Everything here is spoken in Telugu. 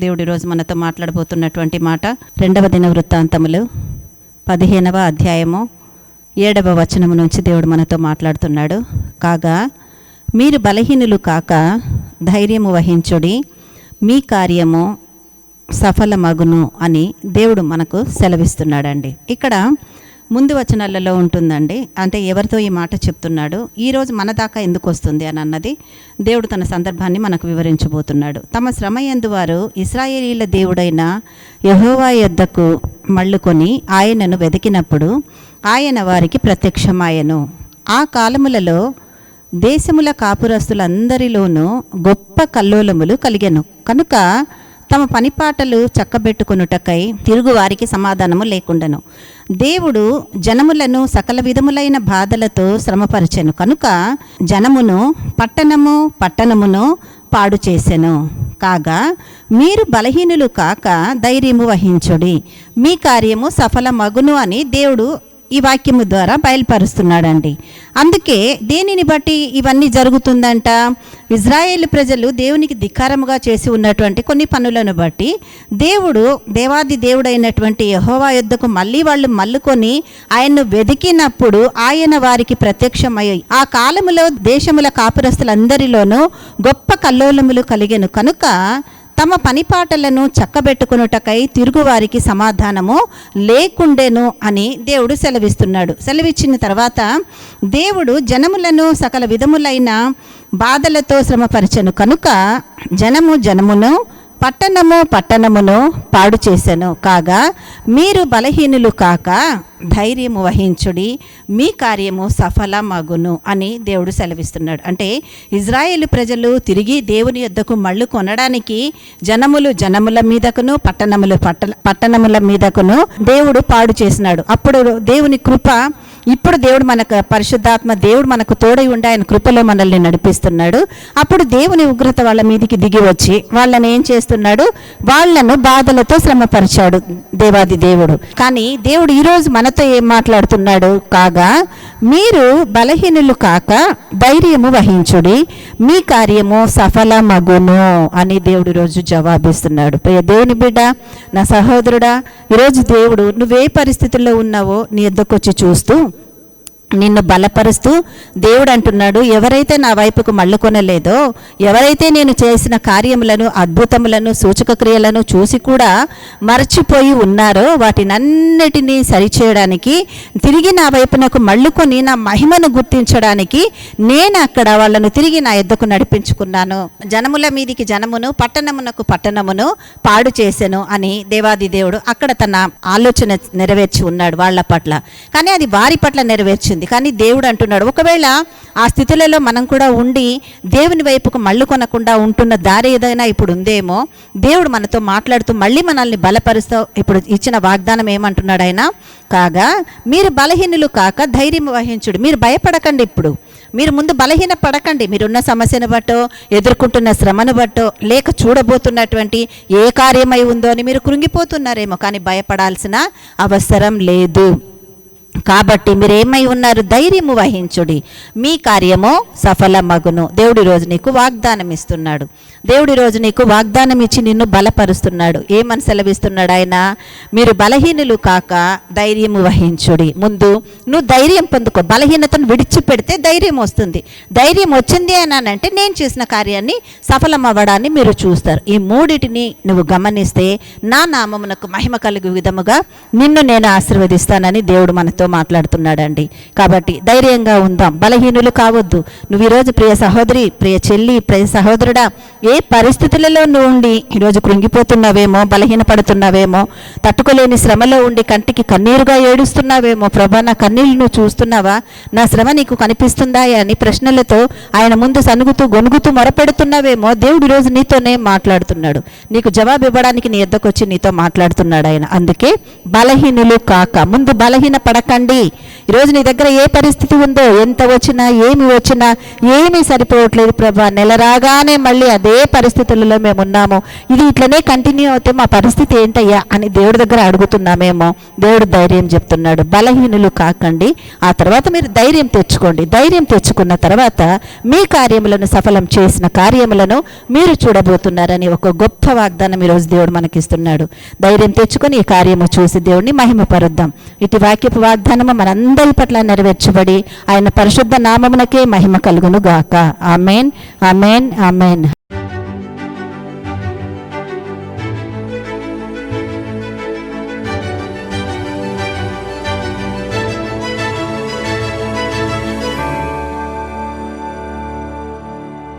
దేవుడి రోజు మనతో మాట్లాడబోతున్నటువంటి మాట రెండవ దిన వృత్తాంతములు పదిహేనవ అధ్యాయము ఏడవ వచనము నుంచి దేవుడు మనతో మాట్లాడుతున్నాడు. కాగా మీరు బలహీనులు కాక ధైర్యము వహించుడి మీ కార్యము సఫలమగును అని దేవుడు మనకు సెలవిస్తున్నాడండి. ఇక్కడ ముందు వచనాలలో ఉంటుందండి. అంటే ఎవరితో ఈ మాట చెప్తున్నాడు? ఈరోజు మన దాకా ఎందుకు వస్తుంది అని అన్నది దేవుడు తన సందర్భాన్ని మనకు వివరించబోతున్నాడు. తమ శ్రమ ఎందు వారు ఇస్రాయేలీల దేవుడైన యహోవా యొద్దకు మళ్ళుకొని ఆయనను వెతికినప్పుడు ఆయన వారికి ప్రత్యక్షమాయను. ఆ కాలములలో దేశముల కాపురస్తులందరిలోనూ గొప్ప కల్లోలములు కలిగెను. కనుక తమ పనిపాటలు చక్కబెట్టుకొనుటకై తిరుగు వారికి సమాధానము లేకుండాను. దేవుడు జనములను సకల విధములైన బాధలతో శ్రమపరచెను. కనుక జనమును పట్టణము పట్టణమును పాడు చేసెను. కాగా మీరు బలహీనులు కాక ధైర్యము వహించుడి. మీ కార్యము సఫలమగును అని దేవుడు ఈ వాక్యము ద్వారా బయలుపరుస్తున్నాడండి. అందుకే దేనిని బట్టి ఇవన్నీ జరుగుతుందంట? ఇజ్రాయేల్ ప్రజలు దేవునికి ధిక్కారముగా చేసి ఉన్నటువంటి కొన్ని పనులను బట్టి దేవుడు దేవాది దేవుడైనటువంటి యహోవా యుద్ధకు మళ్ళీ వాళ్ళు మల్లుకొని ఆయన్ను వెతికినప్పుడు ఆయన వారికి ప్రత్యక్షమై ఆ కాలములో దేశముల కాపురస్తులందరిలోనూ గొప్ప కల్లోలములు కలిగెను. కనుక తమ పనిపాటలను చక్కబెట్టుకునుటకై తిరుగువారికి సమాధానము లేకుండెను అని దేవుడు సెలవిస్తున్నాడు. సెలవిచ్చిన తర్వాత దేవుడు జనములను సకల విధములైన బాధలతో శ్రమపరచను. కనుక జనము జనమును పట్టణము పట్టణమును పాడు చేశాను కాగా మీరు బలహీనులు కాక ధైర్యము వహించుడి మీ కార్యము సఫలమగును అని దేవుడు సెలవిస్తున్నాడు. అంటే ఇజ్రాయేల్ ప్రజలు తిరిగి దేవుని యొద్దకు మళ్ళు కొనడానికి జనములు జనముల మీదకును పట్టణములు పట్ట పట్టణముల మీదకును దేవుడు పాడు చేసినాడు. అప్పుడు దేవుని కృప ఇప్పుడు దేవుడు మనకు పరిశుద్ధాత్మ దేవుడు మనకు తోడై ఉండి ఆయన కృపలో మనల్ని నడిపిస్తున్నాడు. అప్పుడు దేవుని ఉగ్రత వాళ్ళ మీదికి దిగి వచ్చి వాళ్ళని ఏం చేస్తున్నాడు? వాళ్ళను బాధలతో శ్రమపరిచాడు దేవాది దేవుడు. కానీ దేవుడు ఈరోజు మనతో ఏం మాట్లాడుతున్నాడు కాగా మీరు బలహీనులు కాక ధైర్యము వహించుడి మీ కార్యము సఫలమగును అని దేవుడు ఈరోజు జవాబిస్తున్నాడు. దేవుని బిడ్డ నా సహోదరుడా ఈరోజు దేవుడు నువ్వే పరిస్థితుల్లో ఉన్నావో నీ ఎద్దకొచ్చి చూస్తూ నిన్ను బలపరుస్తూ దేవుడు అంటున్నాడు ఎవరైతే నా వైపుకు మళ్ళుకొనలేదో ఎవరైతే నేను చేసిన కార్యములను అద్భుతములను సూచక క్రియలను చూసి కూడా మర్చిపోయి ఉన్నారో వాటినన్నిటినీ సరిచేయడానికి తిరిగి నా వైపునకు మళ్ళుకొని నా మహిమను గుర్తించడానికి నేను అక్కడ వాళ్ళను తిరిగి నా ఎద్దకు నడిపించుకున్నాను. జనముల మీదికి జనమును పట్టణమునకు పట్టణమును పాడు చేసెను అని దేవాది దేవుడు అక్కడ తన ఆలోచన నెరవేర్చి ఉన్నాడు వాళ్ళ పట్ల. కానీ అది వారి పట్ల నెరవేర్చింది. కానీ దేవుడు అంటున్నాడు ఒకవేళ ఆ స్థితులలో మనం కూడా ఉండి దేవుని వైపుకు మళ్ళు కొనకుండా ఉంటున్న దారి ఏదైనా ఇప్పుడు ఉందేమో దేవుడు మనతో మాట్లాడుతూ మళ్ళీ మనల్ని బలపరుస్తూ ఇప్పుడు ఇచ్చిన వాగ్దానం ఏమంటున్నాడు ఆయన? కాగా మీరు బలహీనులు కాక ధైర్యం వహించుడు. మీరు భయపడకండి ఇప్పుడు. మీరు ముందు బలహీన పడకండి. మీరున్న సమస్యను బట్టో ఎదుర్కొంటున్న శ్రమను బట్టో లేక చూడబోతున్నటువంటి ఏ కార్యమై ఉందో అని మీరు కృంగిపోతున్నారేమో. కానీ భయపడాల్సిన అవసరం లేదు. కాబట్టి మీరు ఏమై ఉన్నారు? ధైర్యము వహించుడి. మీ కార్యము సఫలమగును. దేవుడి రోజు నీకు వాగ్దానం ఇస్తున్నాడు దేవుడి రోజు నీకు వాగ్దానం ఇచ్చి నిన్ను బలపరుస్తున్నాడు. ఏమని సెలవిస్తున్నాడు ఆయన? మీరు బలహీనులు కాక ధైర్యము వహించుడి. ముందు నువ్వు ధైర్యం పొందుకో. బలహీనతను విడిచిపెడితే ధైర్యం వస్తుంది. ధైర్యం వచ్చింది అని అంటే నేను చేసిన కార్యాన్ని సఫలం అవ్వడాన్ని మీరు చూస్తారు. ఈ మూడిటిని నువ్వు గమనిస్తే నా నామమునకు మహిమ కలిగే విధముగా నిన్ను నేను ఆశీర్వదిస్తానని దేవుడు మనతో మాట్లాడుతున్నాడండి. కాబట్టి ధైర్యంగా ఉందాం. బలహీనులు కావద్దు. నువ్వు ఈరోజు ప్రియ సహోదరి ప్రియ చెల్లి ప్రియ సహోదరుడా ఏ పరిస్థితులలో నువ్వు ఉండి ఈరోజు కృంగిపోతున్నావేమో బలహీనపడుతున్నావేమో తట్టుకోలేని శ్రమలో ఉండి కంటికి కన్నీరుగా ఏడుస్తున్నావేమో ప్రభా నా కన్నీళ్ళు నువ్వు చూస్తున్నావా? నా శ్రమ నీకు కనిపిస్తుందా అని ప్రశ్నలతో ఆయన ముందు సనుగుతూ గొనుగుతూ మొరపెడుతున్నావేమో దేవుడు ఈరోజు నీతోనే మాట్లాడుతున్నాడు. నీకు జవాబు ఇవ్వడానికి నీ ఎద్దకొచ్చి నీతో మాట్లాడుతున్నాడు ఆయన. అందుకే బలహీనులు కాక ముందు బలహీన పడక పడకండి ఈరోజు నీ దగ్గర ఏ పరిస్థితి ఉందో ఎంత వచ్చినా ఏమి వచ్చినా ఏమీ సరిపోవట్లేదు ప్రభా. నెల రాగానే మళ్ళీ అదే పరిస్థితులలో మేము ఉన్నాము. ఇది ఇట్లనే కంటిన్యూ అవుతే మా పరిస్థితి ఏంటయ్యా అని దేవుడి దగ్గర అడుగుతున్నామేమో. దేవుడు ధైర్యం చెప్తున్నాడు. బలహీనులు కాకండి. ఆ తర్వాత మీరు ధైర్యం తెచ్చుకోండి. ధైర్యం తెచ్చుకున్న తర్వాత మీ కార్యములను సఫలం చేసిన కార్యములను మీరు చూడబోతున్నారని ఒక గొప్ప వాగ్దానం ఈరోజు దేవుడు మనకిస్తున్నాడు. ధైర్యం తెచ్చుకొని ఈ కార్యము చూసి దేవుడిని మహిమపరుద్దాం. ఇటు వాక్యపు వాగ్దానము మనందరం పట్ల నెరవేర్చబడి ఆయన పరిశుద్ధ నామమునకే మహిమ కలుగును గాక ఆమెన్ ఆమెన్ ఆమెన్.